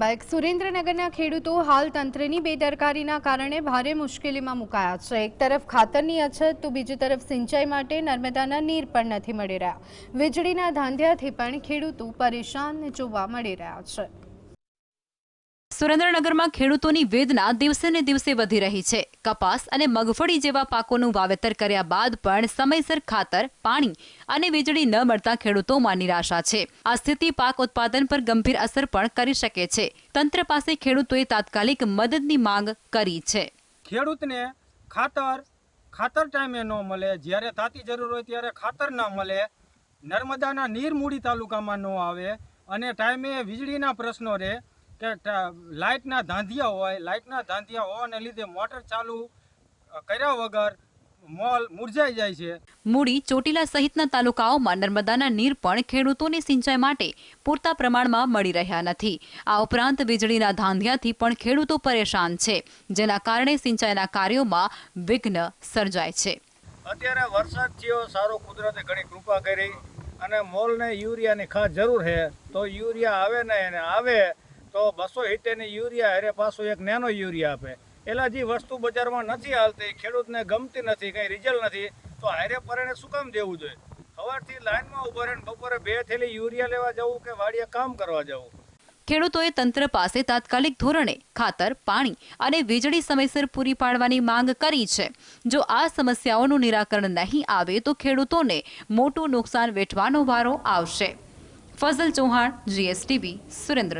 Bike સુરેન્દ્રનગરના ખેડૂતો હાલ તંત્રની બેદરકારીના કારણે ભારે મુશ્કેલીમાં મુકાયા છે. એક તરફ ખાતરની અછત, તો બીજી તરફ સિંચાઈ માટે નર્મદાના નીર પણ નથી મળી રહ્યા. વીજળીના ધાંધ્યાથી પણ ખેડૂતો પરેશાન જોવા મળી રહ્યા છે. સુરેન્દ્રનગરમાં ખેડૂતોની વેદના દિવસે ને દિવસે વધી રહી છે. કપાસ અને મગફળી જેવા પાકોનું વાવેતર કર્યા બાદ પણ સમયસર ખાતર, પાણી અને વીજળી ન મળતા ખેડૂતોમાં નિરાશા છે. આ સ્થિતિ પાક ઉત્પાદન પર ગંભીર અસર પણ કરી શકે છે. તંત્ર પાસે ખેડૂતોએ તાત્કાલિક મદદની માંગ કરી છે. ખેડૂતને ખાતર ખાતર ટાઈમે ન મળે, જ્યારે તાતી જરૂર હોય ત્યારે ખાતર ન મળે, નર્મદાના નીરમૂડી તાલુકામાં ન આવે અને ટાઈમે વીજળીના પ્રશ્નો રહે કે લાઇટના ધાંધિયા હોય લાઇટના ધાંધિયા હોવાને લીધે મોટર ચાલુ કર્યા વગર મોલ મુરઝાઈ જાય છે. મૂડી ચોટીલા સહિતના તાલુકાઓમાં નર્મદાના નીર પણ ખેડૂતોની સિંચાઈ માટે પૂરતા પ્રમાણમાં મળી રહ્યા નથી. આ ઉપરાંત વીજળીના ધાંધિયાથી પણ ખેડૂતો પરેશાન છે જેના કારણે સિંચાઈના કાર્યોમાં વિઘ્ન સર્જાય છે. અત્યારે વરસાદ થયો સારો કુદરતે ઘણી કૃપા કરી અને મોલને યુરિયાની ખાસ જરૂર છે. તો યુરિયા આવે ને એને આવે તો બસો હિટેની યુરિયા અરે પાછું એક નેનો યુરિયા આપે. એટલે જે વસ્તુ બજારમાં નથી હાલતી, ખેડૂતને ગમતી નથી, કંઈ રિઝલ્ટ નથી, તો હારે પરણે શું કામ દેવું જોઈએ? સવારથી લાઇનમાં ઊભા રહીને બપોરે બે થેલી યુરિયા લેવા જવું કે વાડીએ કામ કરવા જવું? ખેડૂતોએ તંત્ર પાસે તાત્કાલિક ધોરણે ખાતર, પાણી અને વીજળી સમયસર પૂરી પાડવાની માંગ કરી છે. જો આ સમસ્યાઓનું નિરાકરણ નહીં આવે તો ખેડૂતોને મોટું નુકસાન વેઠવાનો વારો આવશે. ફઝલ ચૌહાણ, જીએસટીવી સુરેન્દ્ર